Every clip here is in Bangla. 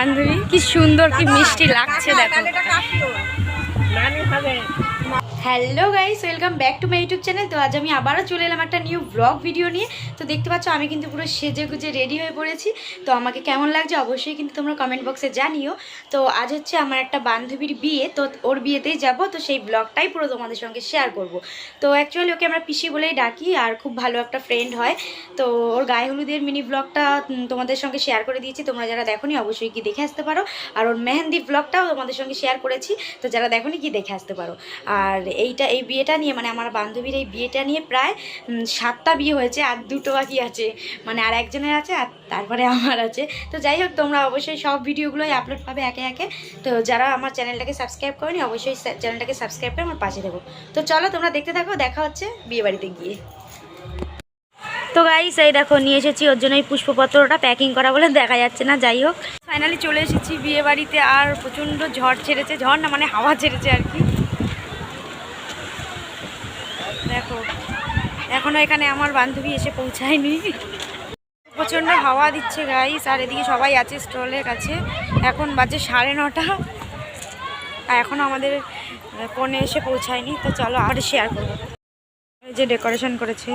বান্ধবী কি সুন্দর কি মিষ্টি লাগছে দেখো। Hello guys welcome back to my YouTube channel তো আজ আমি আবারও চলে এলাম একটা নিউ ব্লগ ভিডিও নিয়ে। তো দেখতে পাচ্ছ, আমি কিন্তু পুরো সেজে গুজে রেডি হয়ে পড়েছি। তো আমাকে কেমন লাগছে অবশ্যই কিন্তু তোমরা কমেন্ট বক্সে জানিও। তো আজ হচ্ছে আমার একটা বান্ধবীর বিয়ে, তো ওর বিয়েতেই যাব। তো সেই ব্লগটাই পুরো তোমাদের সঙ্গে শেয়ার করব। তো অ্যাকচুয়ালি ওকে আমরা পিসি বলেই ডাকি, আর খুব ভালো একটা ফ্রেন্ড হয়। তো ওর গায়ে হলুদের মিনি ব্লগটা তোমাদের সঙ্গে শেয়ার করে দিয়েছি। তোমরা যারা দেখোনি, অবশ্যই কি দেখে আসতে পারো। আর ওর মেহেন্দি ব্লগটাও তোমাদের সঙ্গে শেয়ার করেছি। তো যারা দেখোনি কি দেখে আসতে পারো। আর এইটা, এই বিয়েটা নিয়ে মানে আমার বান্ধবীর এই বিয়েটা নিয়ে প্রায় সাতটা বিয়ে হয়েছে, আর দুটো বাকি আছে। মানে আর একজনের আছে, আর তারপরে আমার আছে। তো যাই হোক, তোমরা অবশ্যই সব ভিডিওগুলোই আপলোড পাবে একে একে। তো যারা আমার চ্যানেলটাকে সাবস্ক্রাইব করেনি, অবশ্যই চ্যানেলটাকে সাবস্ক্রাইব করে আমার পাশে দেবো তো চলো, তোমরা দেখতে থাকো, দেখা হচ্ছে বিয়ে বাড়িতে গিয়ে। তো গাইস এই দেখো, নিয়ে এসেছি ওর জন্য এই পুষ্পপত্রটা প্যাকিং করা বলে দেখা যাচ্ছে না, যাই হোক। ফাইনালি চলে এসেছি বিয়ে বাড়িতে আর প্রচণ্ড ঝড় ছেড়েছে, ঝড় না মানে হাওয়া ছেড়েছে আর কি দেখো এখনও এখানে আমার বান্ধবী এসে পৌঁছায়নি। প্রচণ্ড হাওয়া দিচ্ছে গাইস আর এদিকে সবাই আছে স্টলের কাছে। এখন বাজে সাড়ে নটা। আর এখনও আমাদের কোণে এসে পৌঁছায়নি তো চলো আর শেয়ার করব। এই যে ডেকোরেশন করেছে।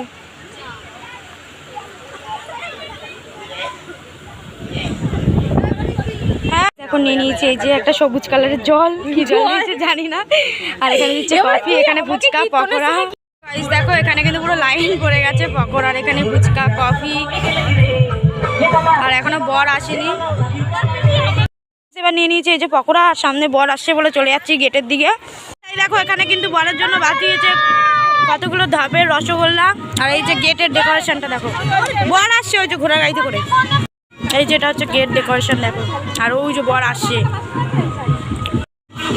হ্যাঁ দেখো নিয়ে নিয়েছে এই যে একটা সবুজ কালারের জল। কি জল নিয়েছে জানি না। আর এখানে দিচ্ছে কফি এখানে ফুচকা পকোড়া। Guys, দেখো এখানে কিন্তু পুরো লাইন পড়ে গেছে পকোড়ার এখানে ফুচকা কফি আর এখনও বর আসেনি। এবার নিয়ে নিয়েছে এই যে পকোড়া আর সামনে বর আসছে বলে চলে যাচ্ছি গেটের দিকে। এই দেখো এখানে কিন্তু বরের জন্য বাঁচিয়েছে কতগুলো ধাপের রসগোল্লা আর এই যে গেটের ডেকোরেশনটা দেখো। বর আসছে ওই যে ঘোড়া গাড়িতে করে। এই যেটা হচ্ছে গেট ডেকোরেশন দেখো। আর ওই যে বর আসছে।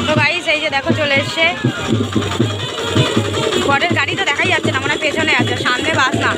তো গাইস এই যে দেখো চলে এসছে। বরের গাড়ি তো দেখাই যাচ্ছে না মানে পেছনে আছে সামনে বাস না।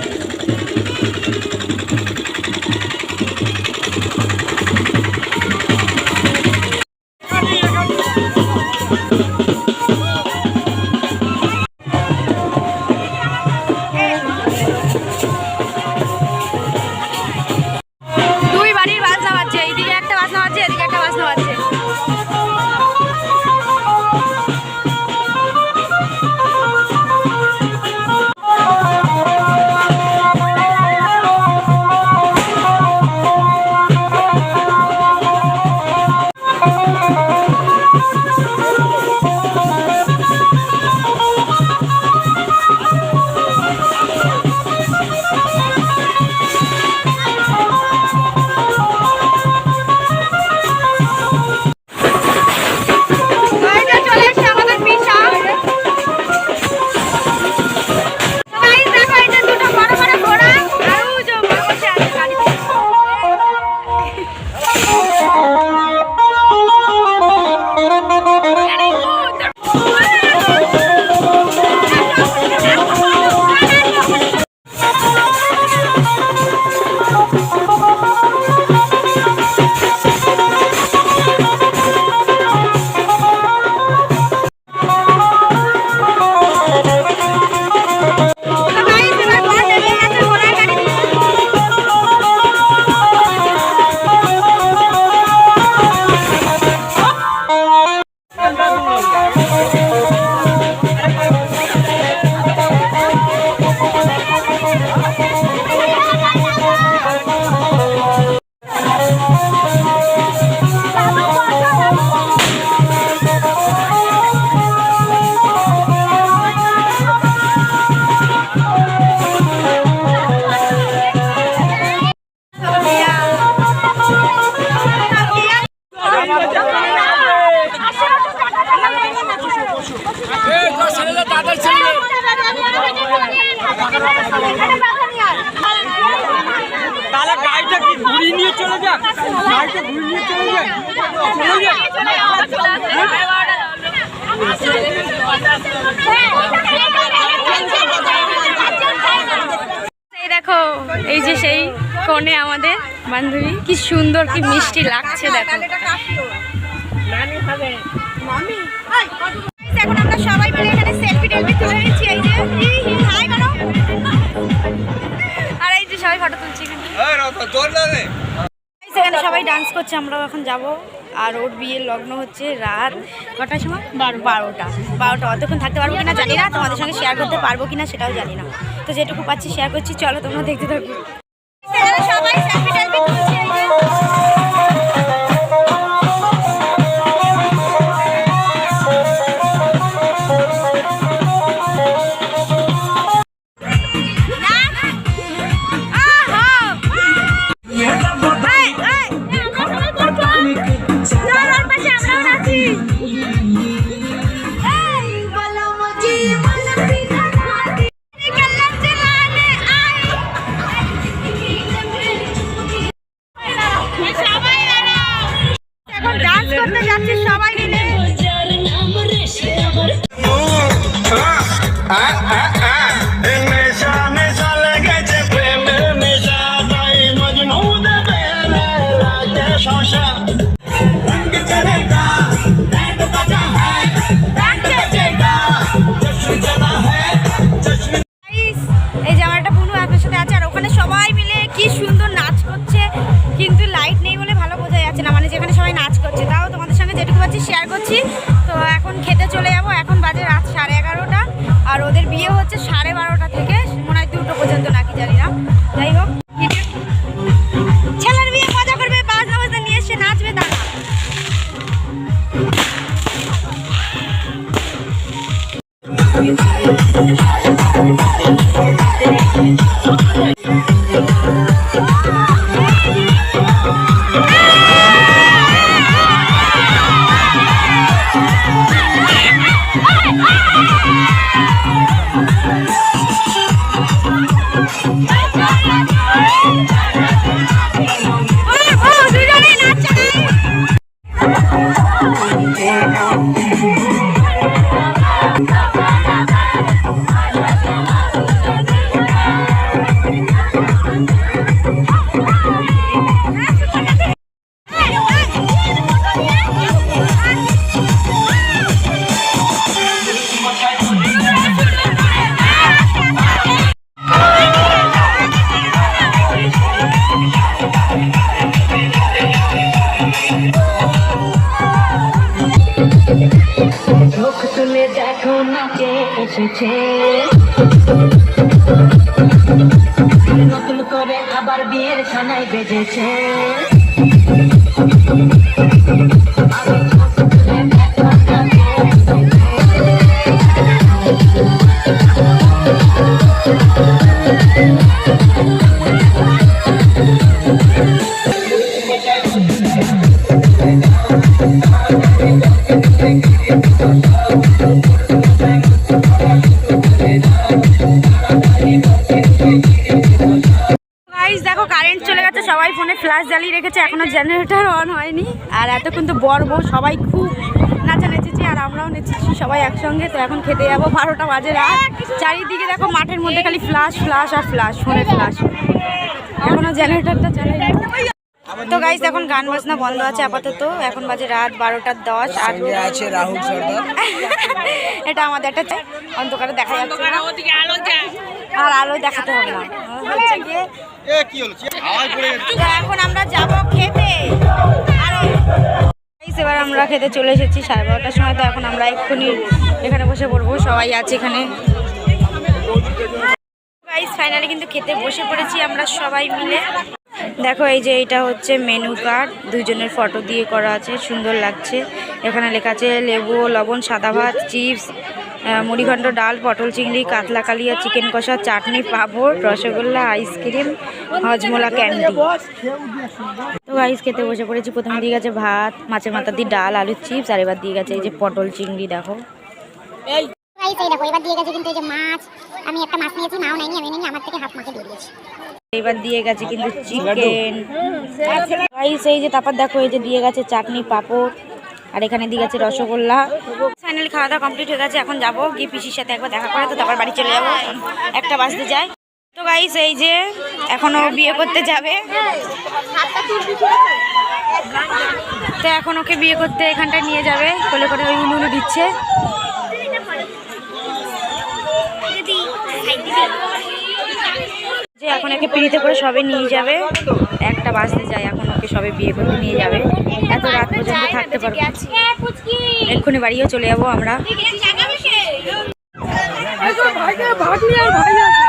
এই যে সেই কোণে আমাদের বান্ধবী কি সুন্দর কি মিষ্টি লাগছে দেখো। এখন আমরা সবাই মিলে এখানে সেলফি টেলফি তুলে নিচ্ছি এই যে আর এই যে সবাই ফটো তুলছি এখানে। এখানে সবাই ডান্স করছে আমরাও এখন যাব। আর ওর বিয়ের লগ্ন হচ্ছে রাত কটার সময়? বারো বারোটা। বারোটা। অতক্ষণ থাকতে পারব কিনা জানি না তোমাদের সঙ্গে শেয়ার করতে পারব কিনা সেটাও জানি না। যেটুকু পাচ্ছি শেয়ার করছি চলো তোমরা দেখতে থাকব সবাই কে এসেছে। নতুন করে আবার বিয়ের সানাই বেজেছে। গাইস জ্বালিয়ে রেখেছে এখনও জেনারেটর অন হয়নি। আর এতক্ষণ তো বর বউ সবাই খুব নাচা নেচেছি আর আমরাও নেচেছি সবাই একসঙ্গে। তো এখন খেতে যাব বারোটা বাজে রাত। চারিদিকে দেখো মাঠের মধ্যে খালি ফ্লাশ ফ্লাশ আর ফ্লাশ ফোনে ফ্লাশ এখনও জেনারেটরটা চালাই তো গাইস এখন গান বাজনা বন্ধ আছে আপাতত। এখন বাজে রাত বারোটার দশ আর আছে রাহুল সর্দার। এটা আমাদের একটা অন্ধকারে দেখা যাচ্ছে আর আলো দেখাতে হবে না। এখন আমরা যাব খেতে। এবার আমরা খেতে চলে এসেছি সাড়ে বারোটার সময়, তো এখন আমরা এক্ষুনি এখানে বসে পড়ব, সবাই আছে এখানে। গাইস ফাইনালি কিন্তু খেতে বসে পড়েছি আমরা সবাই মিলে। দেখো, এই যে এটা হচ্ছে মেনু কার্ড দুইজনের ফটো দিয়ে করা আছে, সুন্দর লাগছে। এখানে লেখা আছে লেবু, লবণ, সাদা ভাত চিপস মুড়িঘণ্ট ডাল পটল চিংড়ি কাতলা কালিয়া চিকেন কষা চাটনি পাঁপড় rasgulla ice cream Hajmola candy. তো আইস খেতে বসে পড়েছি। প্রথমে দিয়ে গেছে ভাত মাছের মাথা দিয়ে ডাল আলুর চিপস আর এবার দিয়ে গেছে এই যে পটল চিংড়ি দেখো। এবার দিয়ে গেছে কিন্তু এই যে মাছ। আমি একটা মাছ নিয়েছি নাও নাইনি আমি নিয়ে আমার থেকে হাফ মাকে দিয়ে দিয়েছি। এবার দিয়ে গেছে চিকেন এই যে তারপর দেখো এই যে দিয়ে গেছে চাটনি পাঁপড়। আর এখানে দিয়ে গেছে রসগোল্লা। ফাইনালি খাওয়া দাওয়া কমপ্লিট হয়ে গেছে, এখন যাব গিয়ে পিসির সাথে একবার দেখা করে, তো তারপর বাড়ি চলে যাব। একটা বাজতে যায়। তো গাইস এই যে এখনও বিয়ে করতে যাবে। তো এখন ওকে বিয়ে করতে এখানটায় নিয়ে যাবে, কোলে করে ওই উলু দিচ্ছে। যে এখন একে পিড়িতে করে সবে নিয়ে যাবে। একটা বাজতে যায়, এখন ওকে সবে বিয়ে করতে নিয়ে যাবে। এত রাত পর্যন্ত থাকতে পারব। এক্ষুনি বাড়িও চলে যাব আমরা ভাইকে ভাগ নিয়ে আর ভাই আছে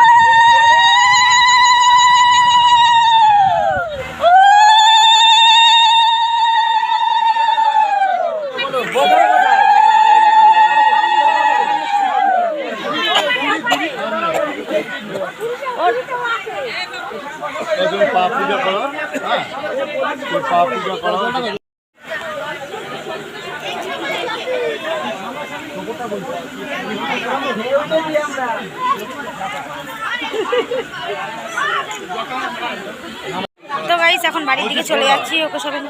তুমি পা পূজা করো হ্যাঁ তুমি পা পূজা করো তো গাইস এখন বাড়ির দিকে চলে যাচ্ছি ওকে সবাই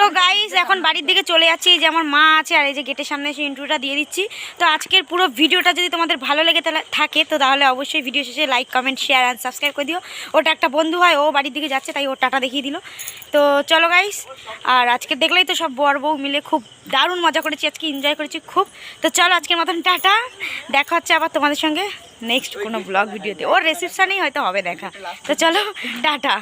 তো গাইস এখন বাড়ির দিকে চলে যাচ্ছি। যে আমার মা আছে আর এই যে গেটের সামনে এসে ইন্ট্রোটা দিয়ে দিচ্ছি। তো আজকের পুরো ভিডিওটা যদি তোমাদের ভালো লেগে থাকে, তো তাহলে অবশ্যই ভিডিও শেষে like comment share and subscribe করে দিও। ওটা একটা বন্ধু হয়, ও বাড়ির দিকে যাচ্ছে, তাই ও টাটা দেখিয়ে দিল। তো চলো গাইস আর আজকে দেখলেই তো সব বর বউ মিলে খুব দারুণ মজা করেছি, আজকে এনজয় করেছি খুব। তো চলো আজকের মতন টাটা, দেখা হচ্ছে আবার তোমাদের সঙ্গে নেক্সট কোনো ব্লগ ভিডিওতে ওর রিসেপশানেই হয়তো হবে দেখা। তো চলো, টাটা।